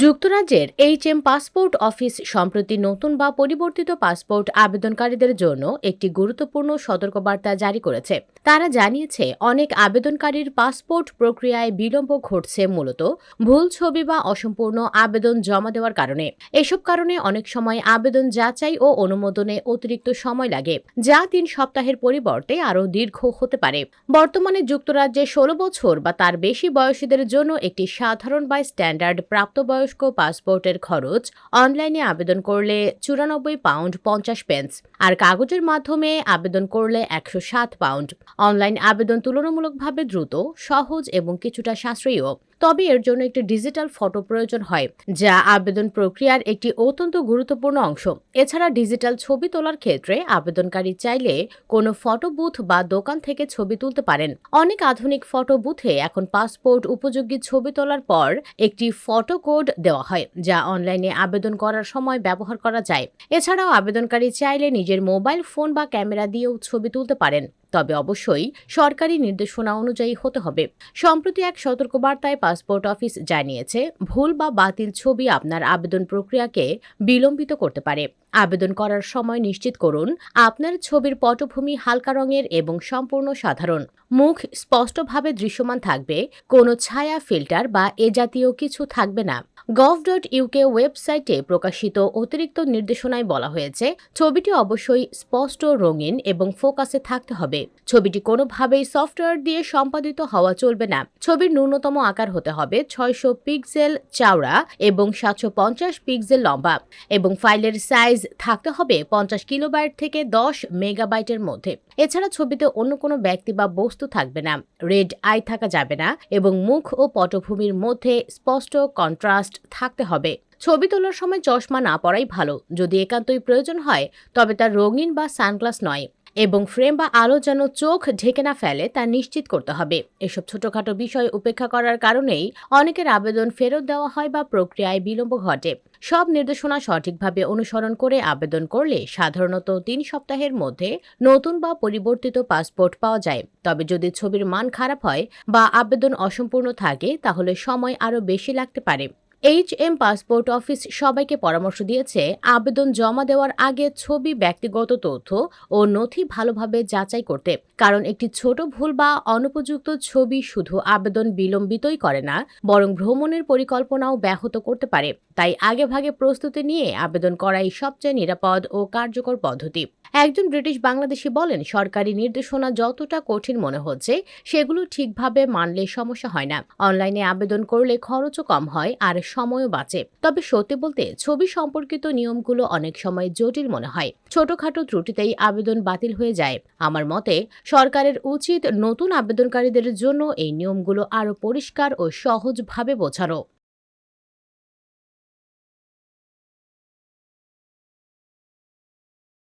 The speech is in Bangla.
যুক্তরাজ্যের এইচ এম পাসপোর্ট অফিস সম্প্রতি নতুন বা পরিবর্তিত পাসপোর্ট আবেদনকারীদের জন্য একটি গুরুত্বপূর্ণ সতর্কবার্তা জারি করেছে। তারা জানিয়েছে, অনেক আবেদনকারীর পাসপোর্ট প্রক্রিয়ায় বিলম্ব ঘটছে মূলত ভুল ছবি বা অসম্পূর্ণ আবেদন জমা দেওয়ার কারণে। এসব কারণে অনেক সময় আবেদন যাচাই ও অনুমোদনে অতিরিক্ত সময় লাগে, যা তিন সপ্তাহের পরিবর্তে আরও দীর্ঘ হতে পারে। বর্তমানে যুক্তরাজ্যে ষোলো বছর বা তার বেশি বয়সীদের জন্য একটি সাধারণ বা স্ট্যান্ডার্ড প্রাপ্তবয়স্ক পাসপোর্টের খরচ, অনলাইনে আবেদন করলে চুরানব্বই পাউন্ড পঞ্চাশ পেন্স, আর কাগজের মাধ্যমে আবেদন করলে একশো সাত পাউন্ড। অনলাইন আবেদন তুলনামূলকভাবে দ্রুত, সহজ এবং কিছুটা সাশ্রয়ীও। তবে এর জন্য একটি ডিজিটাল ফটো প্রয়োজন হয়, যা আবেদন প্রক্রিয়ার একটি অত্যন্ত গুরুত্বপূর্ণ অংশ। এছাড়া ডিজিটাল ছবি তোলার ক্ষেত্রে আবেদনকারী চাইলে কোনো ফটো বুথ বা দোকান থেকে ছবি তুলতে পারেন। অনেক আধুনিক ফটো বুথে এখন পাসপোর্ট উপযোগী ছবি তোলার পর একটি ফটো কোড দেওয়া হয়, যা অনলাইনে আবেদন করার সময় ব্যবহার করা যায়। এছাড়াও আবেদনকারী চাইলে নিজের মোবাইল ফোন বা ক্যামেরা দিয়েও ছবি তুলতে পারেন। তবে অবশ্যই সরকারি নির্দেশনা অনুযায়ী হতে হবে। সম্প্রতি এক সতর্কবার্তায় পাসপোর্ট অফিস জানিয়েছে, ভুল বা বাতিল ছবি আপনার আবেদন প্রক্রিয়াকে বিলম্বিত করতে পারে। আবেদন করার সময় নিশ্চিত করুন, আপনার ছবির পটভূমি হালকা রঙের এবং সম্পূর্ণ সাধারণ। মুখ স্পষ্টভাবে দৃশ্যমান থাকবে, কোনো ছায়া, ফিল্টার বা এ জাতীয় কিছু থাকবে না। গভ ডট ইউকে ওয়েবসাইটে প্রকাশিত অতিরিক্ত নির্দেশনায় বলা হয়েছে, ছবিটি অবশ্যই স্পষ্ট, রঙিন এবং ফোকাসে থাকতে হবে। ছবিটি কোনোভাবেই সফটওয়্যার দিয়ে সম্পাদিত হওয়া চলবে না। ছবির ন্যূনতম আকার হতে হবে ছয়শো পিক্সেল চওড়া এবং সাতশো পঞ্চাশ পিক্সেল লম্বা এবং ফাইলের সাইজ থাকতে হবে পঞ্চাশ কিলোবাইট থেকে দশ মেগাবাইটের মধ্যে। এছাড়া ছবিতে অন্য কোনো ব্যক্তি বা বস্তু থাকবে না। রেড আই থাকা যাবে না এবং মুখ ও পটভূমির মধ্যে স্পষ্ট কন্ট্রাস্ট থাকতে হবে। ছবি তোলার সময় চশমা না পরাই ভালো। যদি একান্তই প্রয়োজন হয়, তবে তার রঙিন বা সানগ্লাস নয় এবং ফ্রেম বা আলো যেন চোখ ঢেকে না ফেলে তা নিশ্চিত করতে হবে। এসব ছোটখাটো বিষয় উপেক্ষা করার কারণেই অনেকের আবেদন ফেরত দেওয়া হয় বা প্রক্রিয়ায় বিলম্ব ঘটে। সব নির্দেশনা সঠিকভাবে অনুসরণ করে আবেদন করলে সাধারণত তিন সপ্তাহের মধ্যে নতুন বা পরিবর্তিত পাসপোর্ট পাওয়া যায়। তবে যদি ছবির মান খারাপ হয় বা আবেদন অসম্পূর্ণ থাকে, তাহলে সময় আরও বেশি লাগতে পারে। এইচ এম পাসপোর্ট অফিস সবাইকে পরামর্শ দিয়েছে, আবেদন জমা দেওয়ার আগে ছবি, ব্যক্তিগত তথ্য ও নথি ভালোভাবে যাচাই করতে। কারণ একটি ছোট ভুল বা অনুপযুক্ত ছবি শুধু আবেদন বিলম্বিতই করে না, বরং ভ্রমণের পরিকল্পনাও ব্যাহত করতে পারে। তাই আগেভাগে প্রস্তুতি নিয়ে আবেদন করাই সবচেয়ে নিরাপদ ও কার্যকর পদ্ধতি। একজন ব্রিটিশ বাংলাদেশি বলেন, সরকারি নির্দেশনা যতটা কঠিন মনে হচ্ছে, সেগুলো ঠিকভাবে মানলে সমস্যা হয় না। অনলাইনে আবেদন করলে খরচও কম হয় আর সময়ও বাঁচে। তবে সত্যি বলতে, ছবি সম্পর্কিত নিয়মগুলো অনেক সময় জটিল মনে হয়। ছোটখাটো ত্রুটিতেই আবেদন বাতিল হয়ে যায়। আমার মতে, সরকারের উচিত নতুন আবেদনকারীদের জন্য এই নিয়মগুলো আরও পরিষ্কার ও সহজভাবে বোঝানো।